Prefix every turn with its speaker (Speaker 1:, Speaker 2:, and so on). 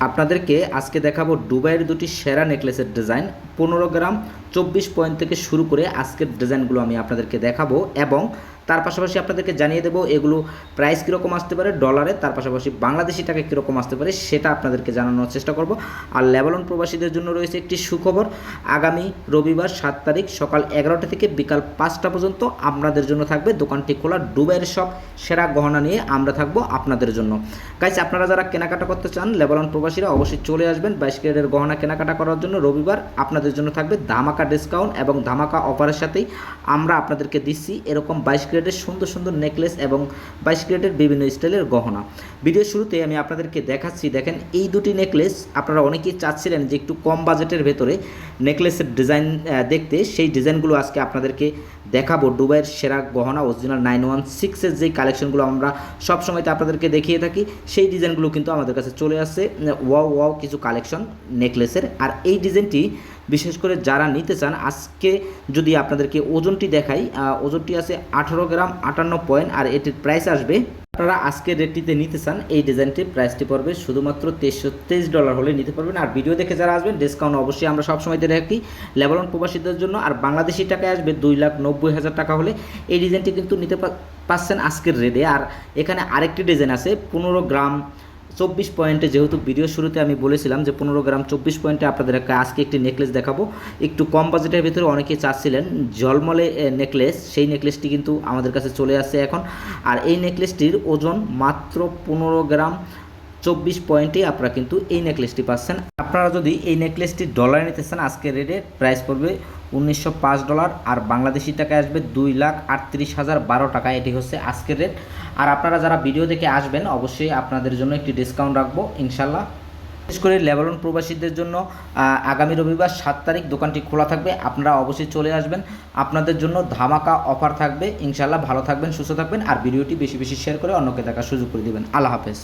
Speaker 1: আপনাদেরকে আজকে দেখাবো দুবাইয়ের দুটি সেরা নেকলেসের ডিজাইন পনেরো গ্রাম চব্বিশ পয়েন্ট থেকে শুরু করে আজকের ডিজাইনগুলো আমি আপনাদেরকে দেখাবো এবং তার পাশাপাশি আপনাদেরকে জানিয়ে দেবো এগুলো প্রাইস কীরকম আসতে পারে ডলারে তার পাশাপাশি বাংলাদেশি টাকা কীরকম আসতে পারে সেটা আপনাদেরকে জানানোর চেষ্টা করব। আর লেবানন প্রবাসীদের জন্য রয়েছে একটি সুখবর, আগামী রবিবার সাত তারিখ সকাল এগারোটা থেকে বিকাল পাঁচটা পর্যন্ত আপনাদের জন্য থাকবে দোকানটি খোলা ডুবের সব সেরা গহনা নিয়ে আমরা থাকব আপনাদের জন্য। গাইস আপনারা যারা কেনাকাটা করতে চান লেবানন প্রবাসীরা অবশ্যই চলে আসবেন বাইশ ক্যারেটের গহনা কেনাকাটা করার জন্য। রবিবার আপনাদের জন্য থাকবে ধামাকা ডিসকাউন্ট এবং ধামাকা অফারের সাথেই আমরা আপনাদেরকে দিচ্ছি এরকম বাইশ ক্যারেটের সুন্দর সুন্দর নেকলেস এবং বাইশ ক্যারেটের বিভিন্ন স্টাইলের গহনা। ভিডিও শুরুতে আমি আপনাদেরকে দেখাচ্ছি, দেখেন এই দুটি নেকলেস আপনারা অনেকেই চাচ্ছিলেন যে একটু কম বাজেটের ভেতরে নেকলেসের ডিজাইন দেখতে। সেই ডিজাইনগুলো আজকে আপনাদেরকে দেখাবো। দুবাইয়ের সেরা গহনা অরিজিনাল নাইন ওয়ান সিক্সের যেই কালেকশনগুলো আমরা সবসময়তে আপনাদেরকে দেখিয়ে থাকি, সেই ডিজাইনগুলো কিন্তু আমাদের কাছে চলে আসছে। ওয়াও ওয়াও কিছু কালেকশন নেকলেসের আর এই ডিজাইনটি বিশেষ করে যারা নিতে চান, আজকে যদি আপনাদেরকে ওজনটি দেখাই ওজনটি আছে আঠারো গ্রাম আটান্ন পয়েন্ট আর এটির প্রাইস আসবে। আপনারা আজকে রেটটিতে নিতে চান, এই ডিজাইনটির প্রাইসটি পড়বে শুধুমাত্র তেইশশো তেইশ ডলার হলে নিতে পারবেন। আর ভিডিও দেখে যারা আসবেন ডিসকাউন্ট অবশ্যই আমরা সবসময় দিয়ে রাখি। লেবানন প্রবাসীদের জন্য আর বাংলাদেশি টাকায় আসবে দুই লাখ নব্বই হাজার টাকা হলে। এই ডিজাইনটি কিন্তু নিতে পা- পাচ্ছেন আজকের রেটে আর এখানে আরেকটি ডিজাইন আছে, পনেরো গ্রাম চব্বিশ পয়েন্টে যেহেতু ভিডিও শুরুতে আমি বলেছিলাম যে পনেরো গ্রাম চব্বিশ পয়েন্টে আপনাদের আজকে একটি নেকলেস দেখাবো। একটু কম বাজেটের ভিতরে অনেকেই চাচ্ছিলেন জলমলে নেকলেস সেই নেকলেসটি কিন্তু আমাদের কাছে চলে আসছে এখন। আর এই নেকলেসটির ওজন মাত্র পনেরো গ্রাম চব্বিশ পয়েন্টে আপনারা কিন্তু এই নেকলেসটি পাচ্ছেন। আপনারা যদি এই নেকলেসটি ডলারে নিতে চান, আজকের রেটে প্রাইস পড়বে উনিশশো পাঁচ ডলার আর বাংলাদেশি টাকায় আসবে দুই লাখ আটত্রিশ হাজার বারো টাকা। এটি হচ্ছে আজকের রেট আর আপনারা যারা ভিডিও দেখে আসবেন, অবশ্যই আপনাদের জন্য একটি ডিসকাউন্ট রাখব ইনশাল্লাহ বিশেষ করে লেবানন প্রবাসীদের জন্য আগামী রবিবার সাত তারিখ দোকানটি খোলা থাকবে। আপনারা অবশ্যই চলে আসবেন। আপনাদের জন্য ধামাকা অফার থাকবে। ইনশাল্লাহ ভালো থাকবেন, সুস্থ থাকবেন। আর ভিডিওটি বেশি বেশি শেয়ার করে অন্যকে দেখার সুযোগ করে দিবেন। আল্লাহ হাফেজ।